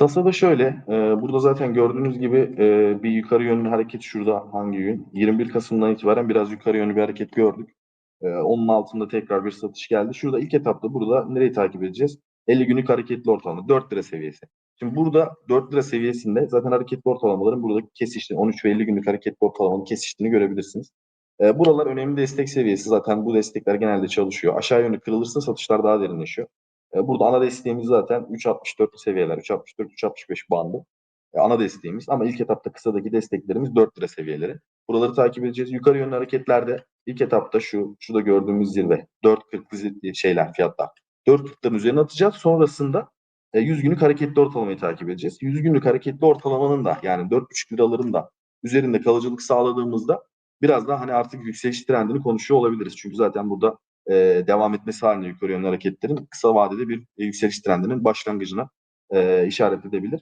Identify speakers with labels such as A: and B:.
A: Sasa'da şöyle, e, burada zaten gördüğünüz gibi e, bir yukarı yönlü hareket şurada hangi gün? 21 Kasım'dan itibaren biraz yukarı yönlü bir hareket gördük. E, onun altında tekrar bir satış geldi. Şurada ilk etapta burada nereyi takip edeceğiz? 50 günlük hareketli ortalama 4 lira seviyesi. Şimdi burada 4 lira seviyesinde zaten hareketli ortalamaların buradaki kesiştiğini, 13 ve 50 günlük hareketli ortalamanın kesiştiğini görebilirsiniz. E, buralar önemli destek seviyesi. Zaten bu destekler genelde çalışıyor. Aşağı yönlü kırılırsa satışlar daha derinleşiyor. E, burada ana desteğimiz zaten 3.64 seviyeler. 3.64-3.65 bandı. E, ana desteğimiz ama ilk etapta kısadaki desteklerimiz 4 lira seviyeleri. Buraları takip edeceğiz. Yukarı yönlü hareketlerde ilk etapta şu, şurada gördüğümüz zirve 4.40 şeyler fiyatlar. 4.40'ların üzerine atacağız. Sonrasında e, 100 günlük hareketli ortalamayı takip edeceğiz. 100 günlük hareketli ortalamanın da yani 4.5 liraların da üzerinde kalıcılık sağladığımızda biraz daha hani artık yükseliş trendini konuşuyor olabiliriz. Çünkü zaten burada e, devam etmesi halinde yukarı yönlü hareketlerin kısa vadede bir yükseliş trendinin başlangıcına e, işaret edebilir.